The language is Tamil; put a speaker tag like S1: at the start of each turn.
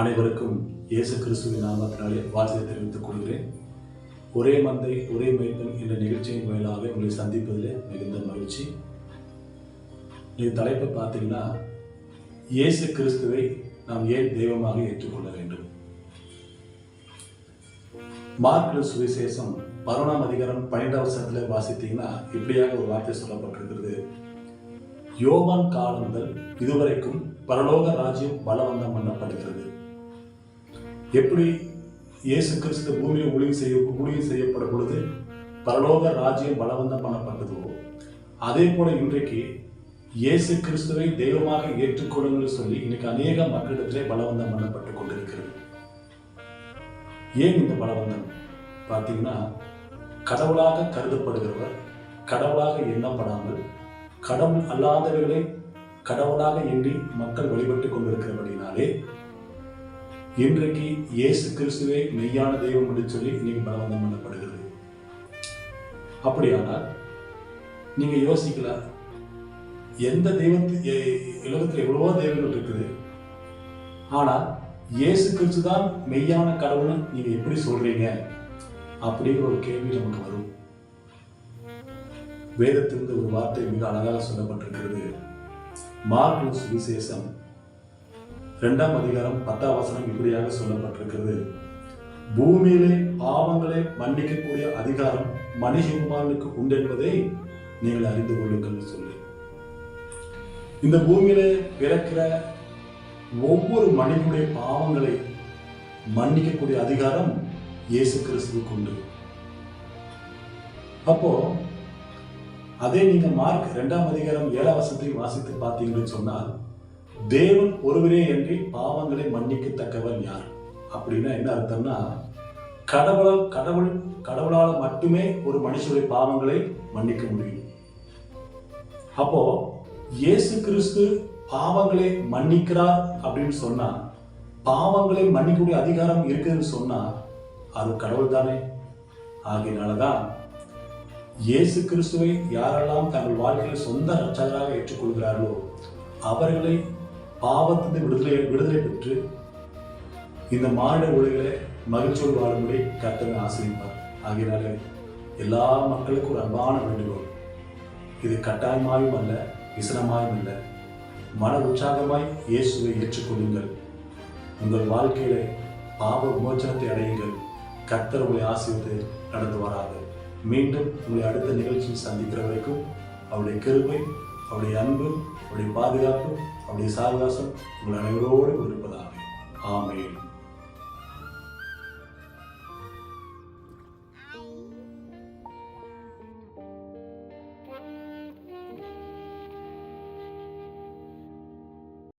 S1: அனைவருக்கும் இயேசு கிறிஸ்துவின் நாமத்தினாலே வாழ்த்தை தெரிவித்துக் கொள்கிறேன். ஒரே மந்தை ஒரே மைப்பன் என்ற நிகழ்ச்சியின் வாயிலாக உங்களை சந்திப்பதில் மிகுந்த மகிழ்ச்சி. இது தலைப்பை பார்த்தீங்கன்னா இயேசு கிறிஸ்துவை நாம் ஏன் தெய்வமாக ஏற்றுக்கொள்ள வேண்டும்? மார்க் சுவிசேஷம் பதினொன்றாம் அதிகாரம் பன்னெண்டாம் வருஷத்தில் வாசித்தீங்கன்னா இப்படியாக ஒரு வார்த்தை சொல்லப்பட்டிருக்கிறது. யோவான் காலம் முதல் இதுவரைக்கும் பரலோக ராஜ்யம் பலவந்தம் பண்ணப்படுகிறது. எப்படி இயேசு கிறிஸ்து பூமியில் ஊழியம் செய்ய ஊழியம் செய்யப்படும் பொழுது பரலோக ராஜ்யம் பலவந்தம் பண்ணப்பட்டதோ அதே போல இன்றைக்கு இயேசு கிறிஸ்துவை தெய்வமாக ஏற்றுக்கொள்ளுங்கள் சொல்லி இன்னைக்கு அநேக மக்களிடத்திலே பலவந்தம் பண்ணப்பட்டு கொண்டிருக்கிறது. ஏன் இந்த பலவந்தம்? பார்த்தீங்கன்னா கடவுளாக கருதப்படுகிறவர் கடவுளாக எண்ணப்படாமல் கடவுள் அல்லாதவர்களை கடவுளாக எண்ணி மக்கள் வழிபட்டு கொண்டிருக்கிறபடினாலே இன்றைக்கு இயேசு கிறிஸ்துவே மெய்யான தெய்வம் என்று சொல்லி இன்னைக்கு பலவந்தம் பண்ணப்படுகிறது. அப்படியானால் நீங்க யோசிக்கலாம் எந்த தெய்வத்து உலகத்தில் எவ்வளவோ தெய்வங்கள் இருக்குது. ஆனால் இயேசு கிறிஸ்து தான் மெய்யான கடவுள்னு நீங்க எப்படி சொல்றீங்க? அப்படிங்கிற ஒரு கேள்வி நமக்கு வரும். வேதத்திலிருந்து ஒரு வார்த்தை மிக அழகாக சொல்லப்பட்டிருக்கிறது. மார்க் சுவிசேஷம் இரண்டாம் அதிகாரம் பத்தாம் வசனம் இப்படியாக சொல்லப்பட்டிருக்கிறது. பூமியிலே பாவங்களை மன்னிக்கக்கூடிய அதிகாரம் மனுஷகுமாரனுக்கு உண்டு என்பதை நீங்கள் அறிந்து கொள்ளுங்கள் சொல்லி. இந்த பூமியில பிறக்கிற ஒவ்வொரு மனிதனுடைய பாவங்களை மன்னிக்கக்கூடிய அதிகாரம் இயேசு கிறிஸ்துவுக்கு உண்டு. அப்போ அதே நீங்க மார்க் இரண்டாம் அதிகாரம் ஏழாம் வசத்தை வாசித்து பார்த்தீங்கன்னு சொன்னால் தேவன் ஒருவரே என்று பாவங்களை மன்னிக்கத்தக்கவர் யார்? அப்படின்னா என்ன அர்த்தம்னா கடவுளால் கடவுள் கடவுளால் மட்டுமே ஒரு மனுஷனுடைய பாவங்களை மன்னிக்க முடியும். அப்போ இயேசு கிறிஸ்து பாவங்களை மன்னிக்கிறார் அப்படின்னு சொன்னா பாவங்களை மன்னிக்கக்கூடிய அதிகாரம் இருக்குதுன்னு சொன்னா அது கடவுள் தானே? ஆகையினாலதான் இயேசு கிறிஸ்துவை யாரெல்லாம் தங்கள் வாழ்க்கையில் சொந்த ரச்சகராக ஏற்றுக்கொள்கிறார்களோ அவர்களை பாவத்திலிருந்து விடுதலை விடுதலை பெற்று இந்த மாநில உலகில மகிழ்ச்சியோடு வாழும்படி கர்த்தனை ஆசிரியப்பார் ஆகையினாலே எல்லா மக்களுக்கும் ஒரு அன்பான வேண்டுகோள். இது கட்டாயமாயும் அல்ல விசனமாயும் அல்ல. மன உற்சாகமாய் இயேசுவை ஏற்றுக்கொள்ளுங்கள். உங்கள் வாழ்க்கையில பாவ விமோச்சனத்தை அடையுங்கள். கர்த்தர் உங்களை ஆசிரியத்தை நடந்து வராது மீண்டும் உங்களை அடுத்த நிகழ்ச்சியில் சந்திக்கிற வரைக்கும் அவருடைய கருமை அவருடைய அன்பு அவருடைய பாதுகாப்பு அவருடைய சாவகாசம் உங்கள் அனைவரோடு இருப்பதாக. ஆமேன்.